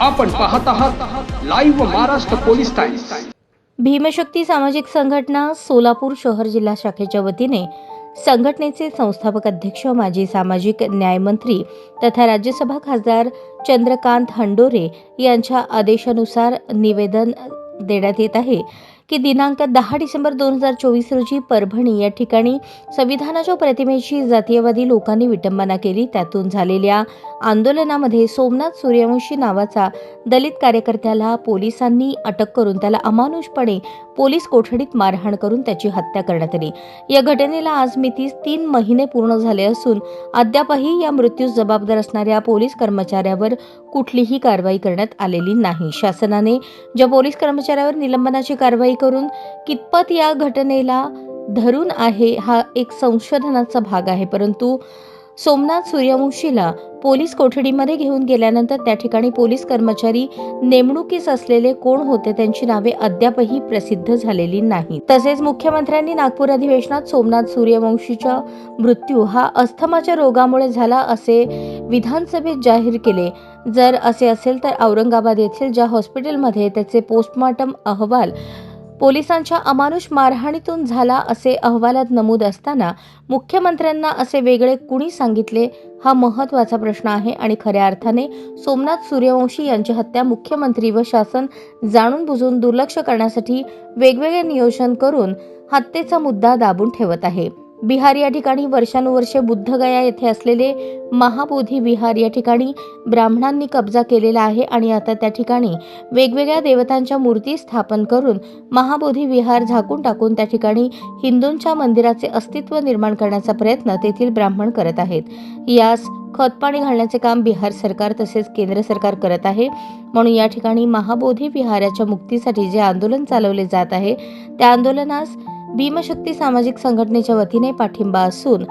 आपण पाहत आहात live Maharashtra police times Bhimshakti सामाजिक संघटना सोलापूर शहर जिल्हा शाखेच्या वतीने संघटनेचे संस्थापक अध्यक्ष माजी सामाजिक न्यायमंत्री तथा राज्यसभा खासदार चंद्रकांत हंडोरे यांच्या आदेशानुसार निवेदन देण्यात येत आहे. की दिनांक दहा डिसेंबर दोन हजार चोवीस रोजी परभणी या ठिकाणी संविधानाच्या प्रतिमेची जातीयवादी लोकांनी विटंबना केली. त्यातून झालेल्या आंदोलनामध्ये सोमनाथ सूर्यवंशी नावाचा दलित कार्यकर्त्याला पोलिसांनी अटक करून त्याला अमानुषपणे पोलीस कोठडीत मारहाण करून त्याची हत्या करण्यात आली. या घटनेला आज मितीस तीन महिने पूर्ण झाले असून अद्यापही या मृत्यूस जबाबदार असणाऱ्या पोलीस कर्मचाऱ्यावर कुठलीही कारवाई करण्यात आलेली नाही. शासनाने ज्या पोलीस कर्मचाऱ्यावर निलंबनाची कारवाई करून कितपत या घटनेला धरून आहे हा एक संशोधनाचा भाग आहे. परंतु सोमनाथ सूर्यवंशीला पोलीस कोठडीमध्ये घेऊन गेल्यानंतर त्या ठिकाणी पोलीस कर्मचारी नेमणुकीस असलेले कोण होते त्यांची नावे अद्यापही प्रसिद्ध झालेली नाही तसेच मुख्यमंत्र्यांनी नागपूर अधिवेशनात सोमनाथ सूर्यवंशीचा मृत्यू हा अस्थमाच्या रोगामुळे झाला असे विधानसभेत जाहीर केले. जर असे असेल तर औरंगाबाद येथील ज्या हॉस्पिटलमध्ये त्याचे पोस्टमॉर्टम अहवाल पोलिसांच्या अमानुष मारहाणीतून झाला असे अहवालात नमूद असताना मुख्यमंत्र्यांना असे वेगळे कुणी सांगितले? हा महत्त्वाचा प्रश्न आहे आणि खऱ्या अर्थाने सोमनाथ सूर्यवंशी यांची हत्या मुख्यमंत्री व शासन जाणून बुजून दुर्लक्ष करण्यासाठी वेगवेगळे नियोजन करून हत्येचा मुद्दा दाबून ठेवत आहे. बिहार या ठिकाणी वर्षानुवर्षे बुद्धगया येथे असलेले महाबोधी विहार या ठिकाणी ब्राह्मणांनी कब्जा केलेला आहे आणि आता त्या ठिकाणी वेगवेगळ्या देवतांच्या मूर्ती स्थापन करून महाबोधी विहार झाकून टाकून त्या ठिकाणी हिंदूंच्या मंदिराचे अस्तित्व निर्माण करण्याचा प्रयत्न तेथील ब्राह्मण करत आहेत. यास खतपाणी घालण्याचे काम बिहार सरकार तसेच केंद्र सरकार करत आहे. म्हणून या ठिकाणी महाबोधी विहाराच्या मुक्तीसाठी जे आंदोलन चालवले जात आहे त्या आंदोलनास भीमशक्ती सामाजिक संघटनेच्या वतीने पाठिंबा असून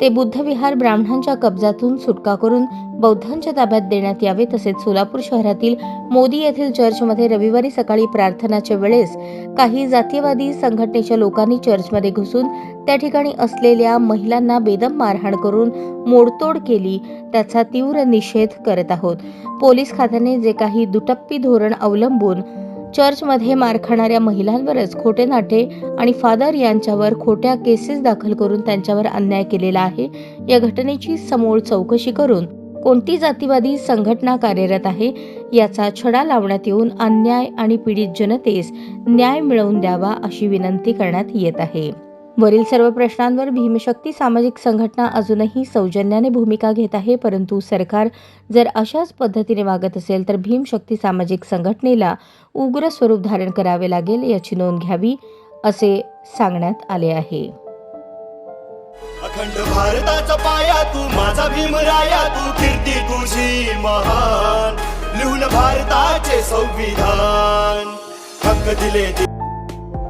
ते बुद्धविहार ब्राह्मणांच्या कब्जातून सुटका करून बौद्धांच्या ताब्यात देण्यात यावे तसेच सोलापूर शहरातील मोदी येथील चर्चमध्ये रविवारी सकाळी प्रार्थनाच्या वेळेस काही जातीयवादी संघटनेच्या लोकांनी चर्चमध्ये घुसून त्या ठिकाणी असलेल्या महिलांना बेदम मारहाण करून मोडतोड केली त्याचा तीव्र निषेध करत आहोत. पोलीस खात्याने जे काही दुटप्पी धोरण अवलंबून चर्चमध्ये मार खाणाऱ्या महिलांवरच खोटे नाटे आणि फादर यांच्यावर खोट्या केसेस दाखल करून त्यांच्यावर अन्याय केलेला आहे. या घटनेची समोर चौकशी करून कोणती जातीवादी संघटना कार्यरत आहे याचा छडा लावण्यात येऊन अन्याय आणि पीडित जनतेस न्याय मिळवून द्यावा अशी विनंती करण्यात येत आहे. वरील सर्व प्रश्नांवर भीमशक्ती सामाजिक संघटना अजूनही सौजन्याने भूमिका घेत आहे परंतु सरकार जर अशाच पद्धतीने वागत असेल तर भीमशक्ती सामाजिक संघटनेला उग्र स्वरूप धारण करावे लागेल याची नोंद घ्यावी असे सांगण्यात आले आहे. अखंड भारताचा पाया तू माझा भीमराया तू कीर्ती तुझी महान. लिहून भारताचे संविधान. हक्क दिले